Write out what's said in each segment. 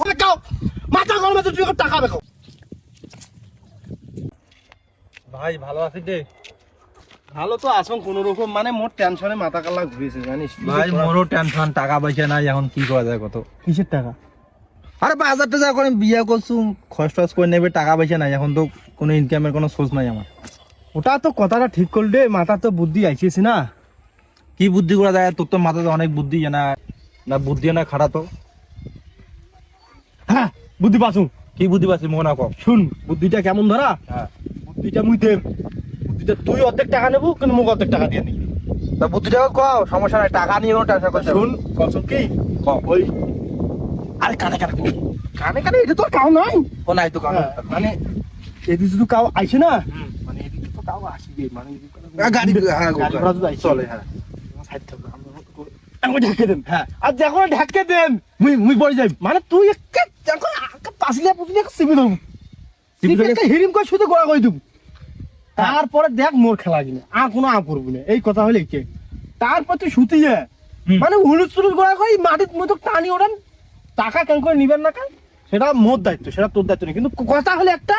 বেকাও মাথা গরমে তো তুই টাকা বেকাও ভাই ভালো আছিস রে। ভালো তো আসুন কোন রকম মানে মোর টেনশনে মাথা কালা ঘুরেছে জানিস? ভাই মোরও টেনশন টাকা পয়সা নাই এখন কি করা যায় কত? কিসের টাকা? আরে বাজার টাজার করে বিয়ে করছু খরচ টস করে নেবে টাকা পয়সা নাই এখন তো কোনো ইনকামের কোনো সোর্স নাই আমার। ওটা তো কথাটা ঠিক করলে মাথা তো বুদ্ধি আইছিস না? কি বুদ্ধি করা যায়? তোর তো মাথাতে অনেক বুদ্ধি জানা না বুদ্ধি না খারাপ তো। বুদ্ধি পাসু। কি বুদ্ধি পাচ্ছি মোহনা কম? শুন বুদ্ধিটা কেমন ধরা? হ্যাঁ। বুদ্ধিটা মুই দেব বুদ্ধিটা তুই অর্ধেক টাকা নেব কিন্তু মুখ অর্ধেক টাকা দিয়ে নিবি তা বুদ্ধিটা কও সমস্যা নাই টাকা নিয়ে কোনো টেনশন করতে শুন কসম কি? কম ওই আরে কানে কানে কানে কানে এটা তো কাউ নাই? ও নাই তো কাম হ্যাঁ, মানে এদিকে যদি কাউ আইছে না? মানে এদিকে তো কাউ আসবে মানে গাড়ি হ্যাঁ গাড়ি ঘোড়া যদি চলে হ্যাঁ। সাইড থেকে আমরা- আমাকে দেন। হ্যাঁ। আর যখন ঢাকে দেন মুই মুই পড়ে যাই। মানে তুই একটা পুচলি হিরিম করে শুধু গোড়া করে দেবো তারপরে দেখ মোর খেলা কিনা। আর কোনো আ করব না। এই কথা হলে কে? তারপর তুই শুতি যায় হুম। মানে হুলুস টুলুস গোড়া করে মাটির মতো টানি ওড়ান। টাকা কেন করে নিবেন না কেন? সেটা মোর দায়িত্ব সেটা তোর দায়িত্ব নেই। কিন্তু কথা হলে একটা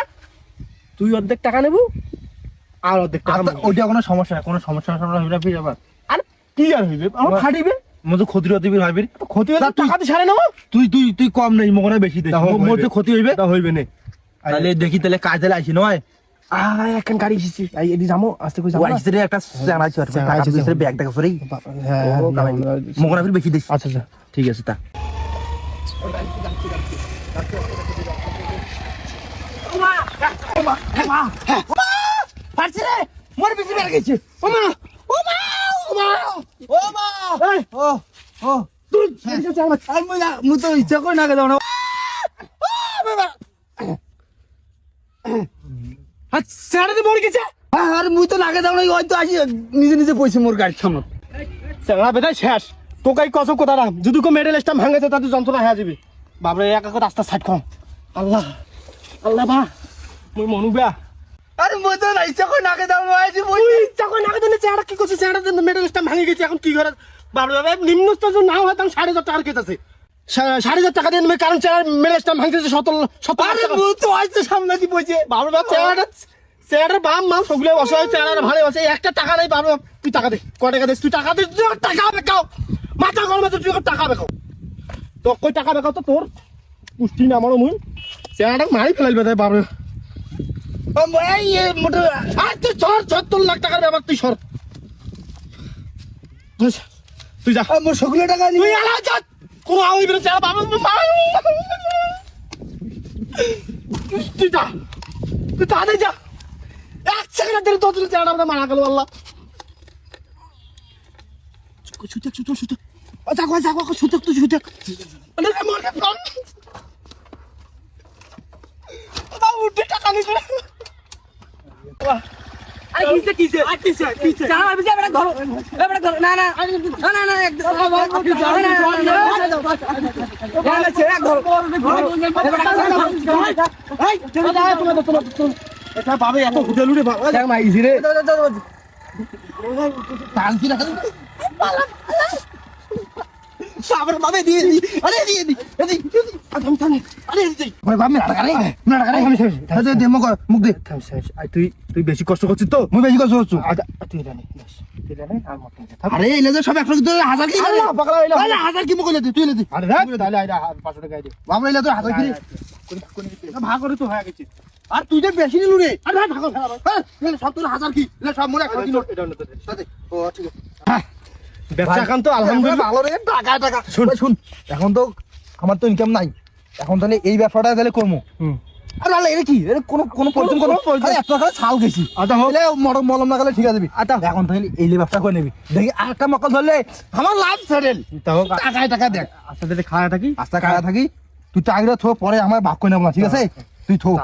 তুই অর্ধেক টাকা নেব আর অর্ধেক টাকা আচ্ছা, ওইটা কোনো সমস্যা কোনো সমস্যা সমস্যা হইবে আবার। আর কি আর হইবে? আমার ফাটিবে মধ্যে ক্ষতি হতে ক্ষতি তা তুই- টাকা দিয়ে সারে নেব তুই তুই তুই কম নেই মনে বেশি তা হইবে। তো ক্ষতি হইবে এটা হইবে না তাহলে দেখি তাহলে কাজ তাহলে নয় আয় একখান গাড়ি এসেছি এদি যাব আস্তে করে ও যাব আইসি রে একটা জানা আছে টাকা দিছে ব্যাগ টাকা ফ্রি হ্যাঁ ও মগনা ফির বেশি দিস আচ্ছা আচ্ছা ঠিক আছে তা রে মোর গেছে ও মা মা মা ও মা ও ও। তুই তো ইচ্ছা করে না। দাও না সাড়ে মরে গেছে। আর মুই তো লাগে দাও না ওই তো আসি নিজে নিজে পয়সা মোর গাড়ির সামনে। বেটাই শেষ। তোকাই কত কথা রাম যদি কো মেডেল স্টাম ভাঙেছে তাতে যন্ত্রণা হয়ে যাবে। বাবরে এক এক রাস্তা সাইড কম। আল্লাহ আল্লাহ বা মুই মনু বেয়া। আরে মুই তো না ইচ্ছা করে নাকে দাও না আসি মুই ইচ্ছা করে নাকে দিলে চেহারা কি করছিস? চেহারা মেডেল স্টাম ভাঙে গেছে এখন কি করে বাবা নিম্ন না হয় তখন সাড়ে হাজার আছে? সা- সাড়ে হাজার টাকা দিয়ে নেবে কারণ মেডেল স্টাম ভাঙতেছে সতেরো সতেরো আরে টাকা। মুই তো আসছে সামনে দি পয়সা বাবরে বাবা চেহারাটা চেহারার বাম মাম সবগুলো বসে হয় চেহারার ভালো বসে একটা টাকা নেই বাবা, তুই টাকা দে ক টাকা দিস? তুই টাকা দিস তুই টাকা বেকাও মাথা গরমে তুই টাকা বেকাও তো কই টাকা বেকাও তো তোর? পুষ্টি না আমারও মুই চেহারাটা মারি ফেলাইবে তাই বাবরে ও এই মোটর আর তুই সর সত্তর লাখ টাকার ব্যাপার তুই সর। যা, তুই যা। মোর সকলে টাকা নি তুই আলা যা। কোনো আওয়াজ বেরোচ্ছে আর বাবা তুই তুই যা। তুই তাড়াতাড়ি যা। এক সেকেন্ড ধরে তোর চেহারা আমরা মারা গেল আল্লাহ। ছুটে ছুটে ছুটে যাকো যাকো ছুটে তুই ছুটে আরে মরে প্রাণ বাবা উঠে টাকা নিস আরে কিসে কিসে আর কিসে কিসে জানা আমি এবারে ধরো এবারে ধরো না না না না না একদম না না ছেড়ে ধরো এই চলে যা তুমি তো তুমি তুমি এটা বাবে এত হুডে লুডে বাবা দেখ না ইজি রে টানছি না সাবর বাবে দিয়ে দি আরে দিয়ে দি এদি আদম থাম আরে দি। ওই বাপ মে টাকা রে না টাকা রে দে দে মুখ মুখ দে। থাম শেষ আই তুই তুই বেশি কষ্ট করছিস তো? মুই বেশি কষ্ট করছু। আচ্ছা তুই জানি তুই জানি আর মত আরে এলে তো সব একশো হাজার কি আরে পাগলা হইলা আরে হাজার কি মুখ তুই এলে দে আরে রাখ। তাহলে আইডা 500 টাকা দে বাপ এলে তো হাজার কি? ভাগ করে তো হয়ে গেছে। আর তুই যে বেশি নিলু রে। আরে ভাগ ভাগ হ্যাঁ সব তোর হাজার কি? সব মোর একশো কিলো এটা না তো সাথে ও ঠিক আছে। ব্যবসা কাম তো আলহামদুলিল্লাহ। ভালো রে টাকা টাকা। শুন। শুন এখন তো আমার তো ইনকাম নাই। এখন তাহলে এই ব্যবসাটা তাহলে করব হুম। আর এটা কি? কোনো কোনো পরিশ্রম কোনো প্রয়োজন- টাকা ছাল গেছি। আচ্ছা তাহলে মরম মলম ঠিক আছে আচ্ছা। এখন তাহলে এই ব্যবসা করে নিবি। দেখি মকল ধরলে আমার লাভ সেটেল তাও টাকায় টাকা দেখ। আস্তে আস্তে খাওয়া থাকি? আস্তা থাকি। তুই থো পরে আমার ভাগ করে নেব না ঠিক আছে? তুই থো।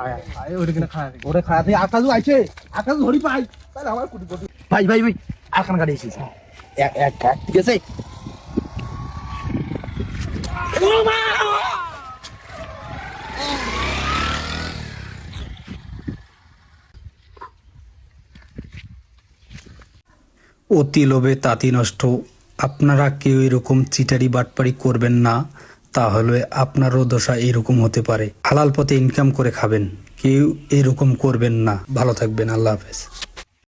কিনা খাওয়া থাকি। ওরে আকাশও আইছে। আকাশ ধরি পাই। তাহলে আমার ভাই ভাই ভাই আর খান গাড়ি এসেছে। এক এক এক, ঠিক আছে? অতি লোভে তাঁতি নষ্ট। আপনারা কেউ এরকম চিটারি বাটপারি করবেন না তাহলে আপনারও দশা এরকম হতে পারে। হালাল পথে ইনকাম করে খাবেন কেউ এরকম করবেন না। ভালো থাকবেন আল্লাহ হাফেজ।